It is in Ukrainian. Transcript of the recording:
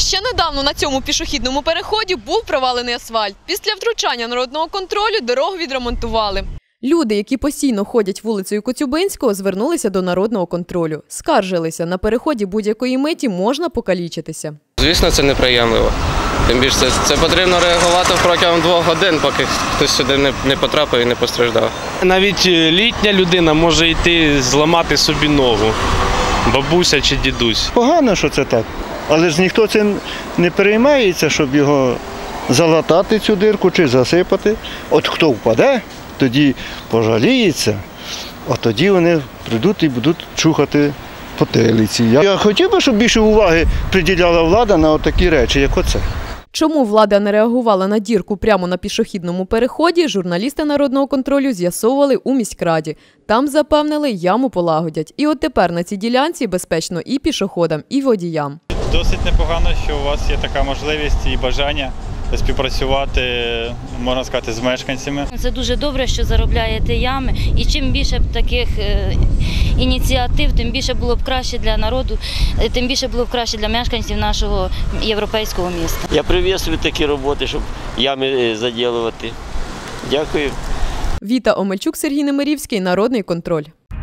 Ще недавно на цьому пішохідному переході був провалений асфальт. Після втручання народного контролю дорогу відремонтували. Люди, які постійно ходять вулицею Коцюбинського, звернулися до народного контролю. Скаржилися, на переході будь-якої миті можна покалічитися. Звісно, це неприємливо. Тим більше це, це потрібно реагувати протягом двох годин, поки хтось сюди не, не потрапив і не постраждав. Навіть е, літня людина може йти зламати собі ногу, бабуся чи дідусь. Погано, що це так. Але ж ніхто цим не переймається, щоб його залатати цю дирку чи засипати. От хто впаде, тоді пожаліється, а тоді вони прийдуть і будуть чухати потилиці. Я, хотів би, щоб більше уваги приділяла влада на такі речі, як оце. Чому влада не реагувала на дірку прямо на пішохідному переході, журналісти народного контролю з'ясовували у міськраді. Там запевнили, яму полагодять. І от тепер на цій ділянці безпечно і пішоходам, і водіям. Досить непогано, що у вас є така можливість і бажання співпрацювати, можна сказати, з мешканцями. Це дуже добре, що заробляєте ями. І чим більше б таких е, ініціатив, тим більше було б краще для народу, е, тим більше було б краще для мешканців нашого європейського міста. Я привітую такі роботи, щоб ями е, заділувати. Дякую. Віта Омельчук, Сергій Немирівський, Народний контроль.